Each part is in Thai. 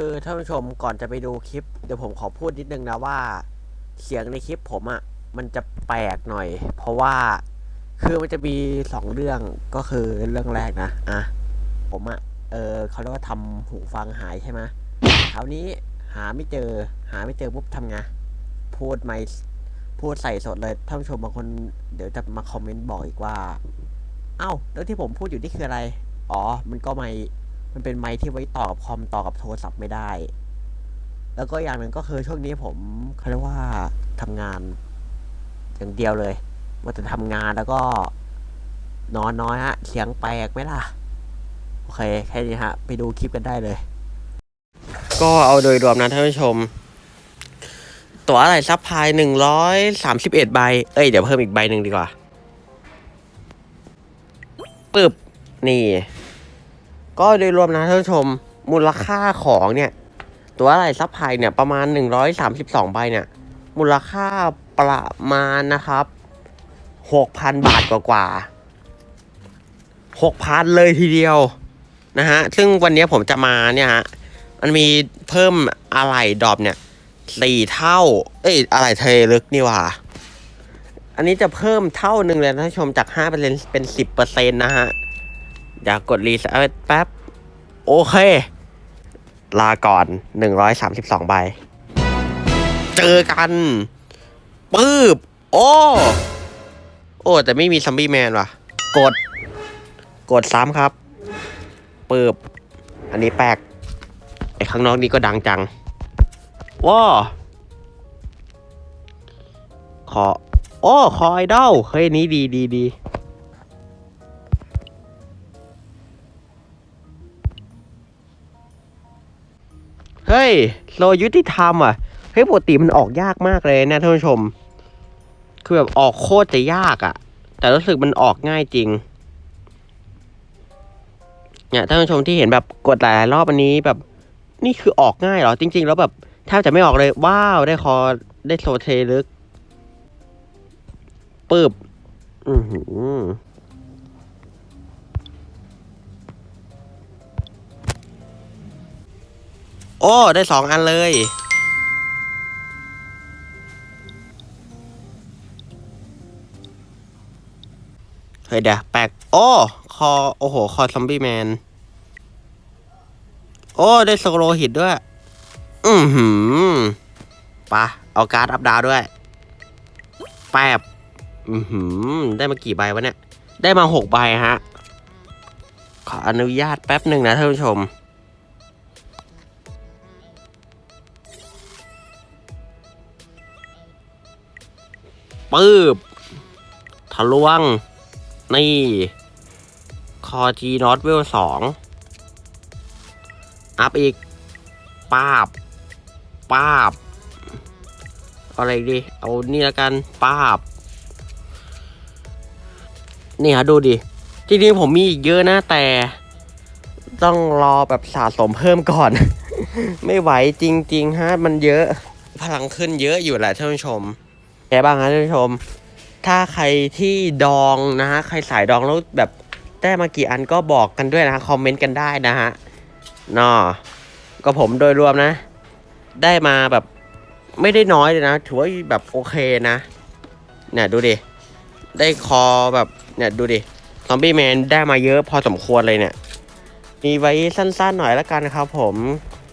คือท่านผู้ชมก่อนจะไปดูคลิป เดี๋ยวผมขอพูดนิดนึงนะว่า เสียงในคลิปผมอะ่ะมันจะแปลกหน่อย เพราะว่าคือมันจะมีสองเรื่องก็คือเรื่องแรกนะอะผมอะ่ะเออเขาเรียกว่าทำหูฟังหายใช่ไหมคราวนี้หาไม่เจอ หาไม่เจอปุ๊บทำไงพูดไม่พูดใส่สดเลยท่านผู้ชมบางคนเดี๋ยวจะมาคอมเมนต์บอกอีกว่า เอ้าแล้วที่ผมพูดอยู่นี่คืออะไร อ๋อ มันก็ไม่ มันเป็นไมค์ที่ไว้ต่อกับคอมต่อกับโทรศัพท์ไม่ได้ แล้วก็อย่างหนึ่งก็คือช่วงนี้ผมเขาเรียกว่าทำงาน อย่างเดียวเลยว่าจะทำงานแล้วก็ นอนน้อยฮะ เสียงแปลกไหมล่ะ โอเค แค่นี้ฮะ ไปดูคลิปกันได้เลย ก็เอาโดยรวมนะท่านผู้ชม ตัวอะไรซับพายหนึ่งร้อยสามสิบเอ็ดใบ เอ้ย เดี๋ยวเพิ่มอีกใบหนึ่งดีกว่าปึ๊บ นี่ ก็โดยรวมนะท่านผู้ชมมูลค่าของเนี่ย ตัวอะไรซับไพเนี่ยประมาณ 132ใบเนี่ย มูลค่าประมาณนะครับ 6,000 บาทกว่ากว่า6,000 เลยทีเดียวนะฮะ ซึ่งวันนี้ผมจะมาเนี่ยฮะ มันมีเพิ่มอะไหล่ดรอปเนี่ยสี่เท่า เอ้ยอะไหล่เทลึกนี่ว่า อันนี้จะเพิ่มเท่าหนึ่งเลยนะท่านผู้ชมจาก5%เป็นเป็น10%นะฮะ อยากกดรีเซ็ตแป๊บ โอเค ลาก่อน 132 ใบ เจอกันปื๊บ โอ้ โอ้ แต่ไม่มีซัมบี้แมนว่ะ กด กดซ้ำครับปื๊บ อันนี้แปลก ไอ้ข้างนอกนี้ก็ดังจัง ว้าขอ โอ้ คอไอดอลเฮ้ยนี้ดีดีดี เฮ้ยโลยุติธรรมอะ เฮ้ยปกติมันออกยากมากเลยนะท่านผู้ชม คือแบบออกโคตรจะยากอะ แต่รู้สึกมันออกง่ายจริง เนี่ยท่านผู้ชมที่เห็นแบบกดหลายรอบอันนี้แบบ นี่คือออกง่ายเหรอ จริง ๆ แล้วแบบแทบจะไม่ออกเลย ว้าวได้คอได้โซเทลึก ปึบ อือหือ อ้ ได้สองอันเลย เฮ้ยเดี๋ยวแปลกโอ้ คอ โอ้โห คอซอมบี้แมน โอ้ ได้สโลหิตด้วย อือหือปะเอาการ์ดอัพดาวด้วย แป๊บอือหือ ได้มากี่ใบวะเนี่ย ได้มาหกใบฮะ ขออนุญาตแป๊บหนึ่งนะท่านผู้ชม ปื๊บทะลวง นี่ คอจีนอตเวลสองอัพอีกป้าบป้าบ อะไรดี เอานี่แล้วกันป้าบ นี่ฮะดูดิ จริงๆผมมีอีกเยอะนะแต่ ต้องรอแบบสะสมเพิ่มก่อน ไม่ไหวจริง ๆ ฮะ มันเยอะ พลังขึ้นเยอะอยู่แหละท่านผู้ชม แกบ้างฮะท่านผู้ชม ถ้าใครที่ดองนะฮะ ใครสายดองแล้วแบบได้มากี่อันก็บอกกันด้วยนะฮะคอมเมนต์กันได้นะฮะนอก็ผมโดยรวมนะ ได้มาแบบไม่ได้น้อยเลยนะ ถือว่าแบบโอเคนะ เนี่ยดูดิ ได้คอแบบเนี่ยดูดิซอมบี้แมนได้มาเยอะพอสมควรเลยเนี่ย มีไว้สั้นๆหน่อยล้วกันนะครับผม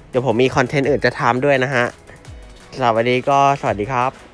เดี๋ยวผมมีคอนเทนต์อื่นจะทำด้วยนะฮะสำหรับวันนี้ก็สวัสดีครับ